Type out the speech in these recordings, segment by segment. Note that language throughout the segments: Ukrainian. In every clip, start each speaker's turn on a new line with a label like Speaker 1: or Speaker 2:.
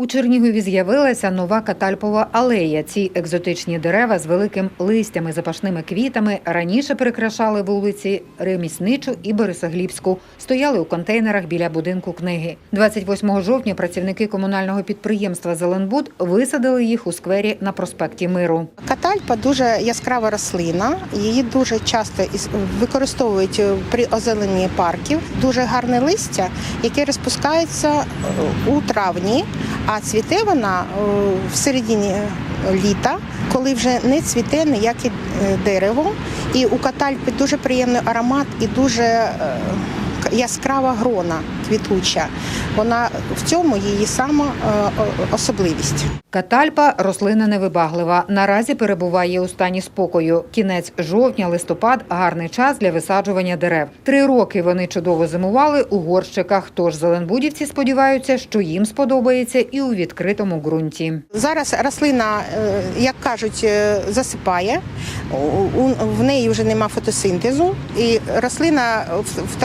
Speaker 1: У Чернігові з'явилася нова катальпова алея. Ці екзотичні дерева з великим листями, запашними квітами раніше прикрашали вулиці Ремісничу і Борисоглібську. Стояли у контейнерах біля будинку книги. 28 жовтня працівники комунального підприємства Зеленбуд висадили їх у сквері на проспекті Миру.
Speaker 2: Катальпа дуже яскрава рослина. Її дуже часто використовують е, при озелененні парків. Дуже гарне листя, яке розпускається е, у травні, а цвіте вона е, в середині літа, коли вже не цвіте ніяке е, дерево. І у катальпи дуже приємний аромат і дуже е, яскрава грона квітуча. Вона в цьому її сама е, особливість.
Speaker 1: Катальпа рослина невибаглива. Наразі перебуває у стані спокою. Кінець жовтня, листопад гарний час для висаджування дерев. Три роки вони чудово зимували у горщиках. Тож зеленбудівці сподіваються, що їм сподобається і у відкритому ґрунті.
Speaker 2: Зараз рослина, е, як кажуть, е, засипає. В неї вже нема фотосинтезу, і рослина в, в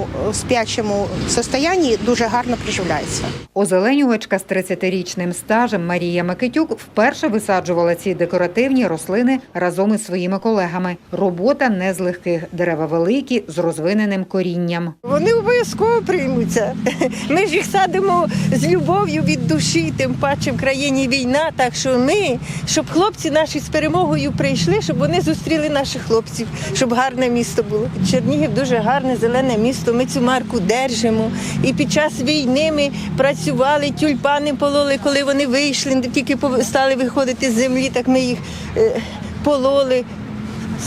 Speaker 2: такому спячому состоянні дуже гарно приживляється.
Speaker 1: Озеленювачка з 30-річним стажем Марія Микитюк вперше висаджувала ці декоративні рослини разом із своїми колегами. Робота не з легких. Дерева великі з розвиненим корінням.
Speaker 3: Вони обов'язково приймуться. Ми ж їх садимо з любов'ю від душі, тим паче в країні війна. Так що ми, щоб хлопці наші з перемогою прийшли, щоб вони зустріли наших хлопців, щоб гарне місто було. Чернігів дуже гарне зелене місто. Ми цю марку держимо. І під час війни ми працювали, тюльпани пололи, коли вони вийшли, тільки стали виходити з землі, так ми їх е, пололи.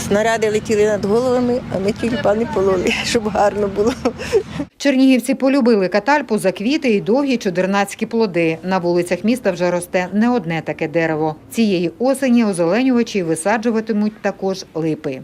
Speaker 3: Снаряди летіли над головами, а ми тюльпани пололи, щоб гарно було.
Speaker 1: Чернігівці полюбили катальпу за квіти і довгі чудернацькі плоди. На вулицях міста вже росте не одне таке дерево. Цієї осені озеленювачі висаджуватимуть також липи.